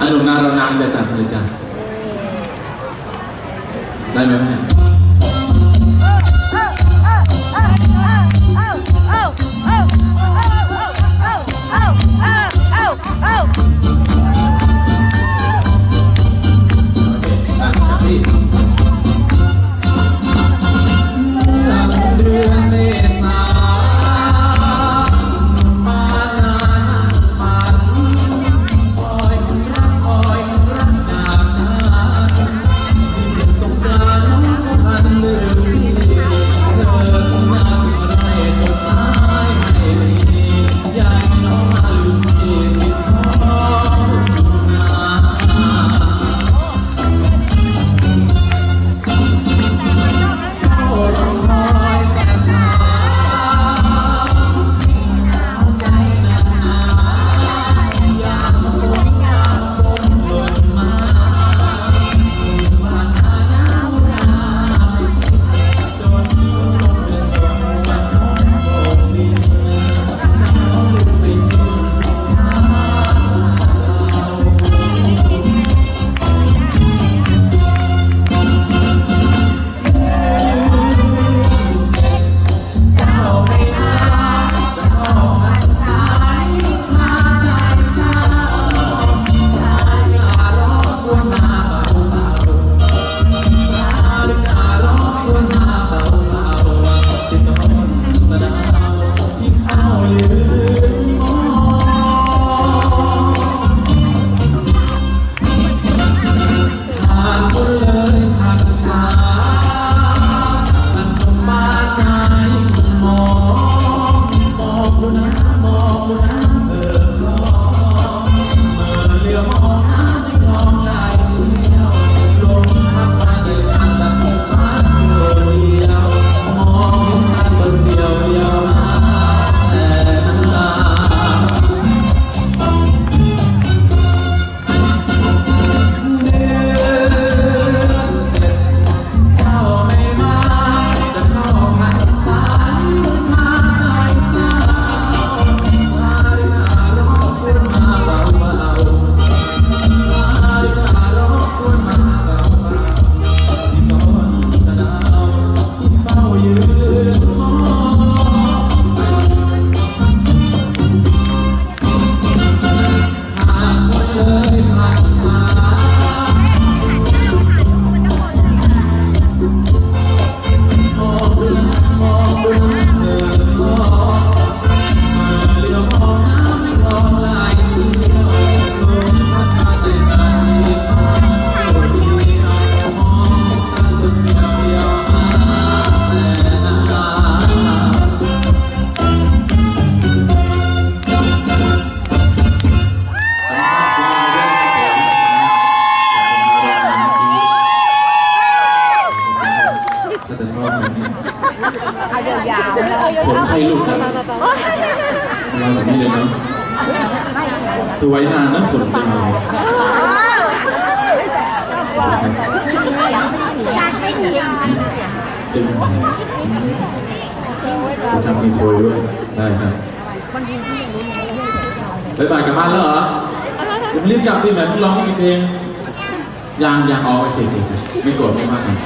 อันหนุนา เอายาวๆนะผมใครหลุดนะเราแบบนี้เลยนะคือไว้นานนะขนยาวจริงจะทำมีโพยด้วย ได้ครับไปบ่ายกลับบ้านแล้วเหรอ จะรีบกลับที่ไหนร้องอีกเพลงยังยังอ๋อโอเคโอเคโอเคไม่โกรธไม่มากกัน